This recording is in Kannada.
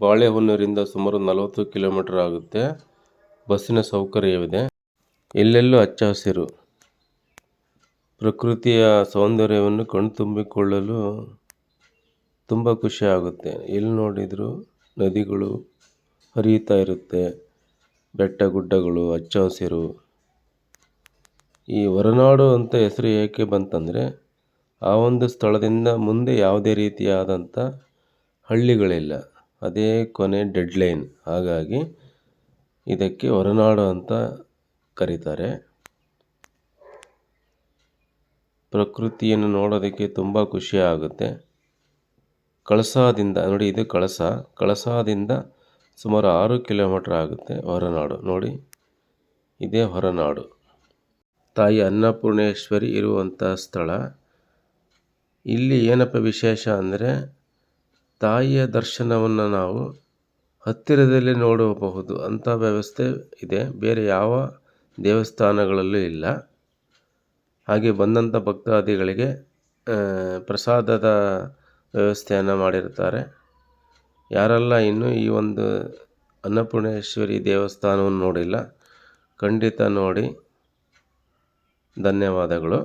ಬಾಳೆಹೊನ್ನೂರಿಂದ ಸುಮಾರು ನಲವತ್ತು ಕಿಲೋಮೀಟರ್ ಆಗುತ್ತೆ. ಬಸ್ಸಿನ ಸೌಕರ್ಯವಿದೆ. ಎಲ್ಲೆಲ್ಲೂ ಹಚ್ಚ ಹಸಿರು. ಪ್ರಕೃತಿಯ ಸೌಂದರ್ಯವನ್ನು ಕಣ್ತುಂಬಿಕೊಳ್ಳಲು ತುಂಬ ಖುಷಿ ಆಗುತ್ತೆ. ಎಲ್ಲಿ ನೋಡಿದರೂ ನದಿಗಳು ಹರಿಯುತ್ತಾ ಇರುತ್ತೆ. ಬೆಟ್ಟ ಗುಡ್ಡಗಳು ಹಚ್ಚ ಹಸಿರು. ಈ ಹೊರನಾಡು ಅಂತ ಹೆಸರು ಏಕೆ ಬಂತಂದರೆ, ಆ ಒಂದು ಸ್ಥಳದಿಂದ ಮುಂದೆ ಯಾವುದೇ ರೀತಿಯಾದಂಥ ಹಳ್ಳಿಗಳಿಲ್ಲ. ಅದೇ ಕೊನೆ ಡೆಡ್ ಲೈನ್ ಹಾಗಾಗಿ ಇದಕ್ಕೆ ಹೊರನಾಡು ಅಂತ ಕರೀತಾರೆ. ಪ್ರಕೃತಿಯನ್ನು ನೋಡೋದಕ್ಕೆ ತುಂಬ ಖುಷಿ ಆಗುತ್ತೆ. ಕಳಸಾದಿಂದ, ನೋಡಿ ಇದು ಕಳಸ. ಕಳಸಾದಿಂದ ಸುಮಾರು ಆರು ಕಿಲೋಮೀಟ್ರ್ ಆಗುತ್ತೆ ಹೊರನಾಡು. ನೋಡಿ, ಇದೇ ಹೊರನಾಡು. ತಾಯಿ ಅನ್ನಪೂರ್ಣೇಶ್ವರಿ ಇರುವಂಥ ಸ್ಥಳ. ಇಲ್ಲಿ ಏನಪ್ಪ ವಿಶೇಷ ಅಂದರೆ ತಾಯಿಯ ದರ್ಶನವನ್ನು ನಾವು ಹತ್ತಿರದಲ್ಲಿ ನೋಡಬಹುದು. ಅಂಥ ವ್ಯವಸ್ಥೆ ಇದೆ. ಬೇರೆ ಯಾವ ದೇವಸ್ಥಾನಗಳಲ್ಲೂ ಇಲ್ಲ. ಹಾಗೆ ಬಂದಂಥ ಭಕ್ತಾದಿಗಳಿಗೆ ಪ್ರಸಾದದ ವ್ಯವಸ್ಥೆಯನ್ನು ಮಾಡಿರ್ತಾರೆ. ಯಾರೆಲ್ಲ ಇನ್ನೂ ಈ ಒಂದು ಅನ್ನಪೂರ್ಣೇಶ್ವರಿ ದೇವಸ್ಥಾನವನ್ನು ನೋಡಿಲ್ಲ, ಖಂಡಿತ ನೋಡಿ. ಧನ್ಯವಾದಗಳು.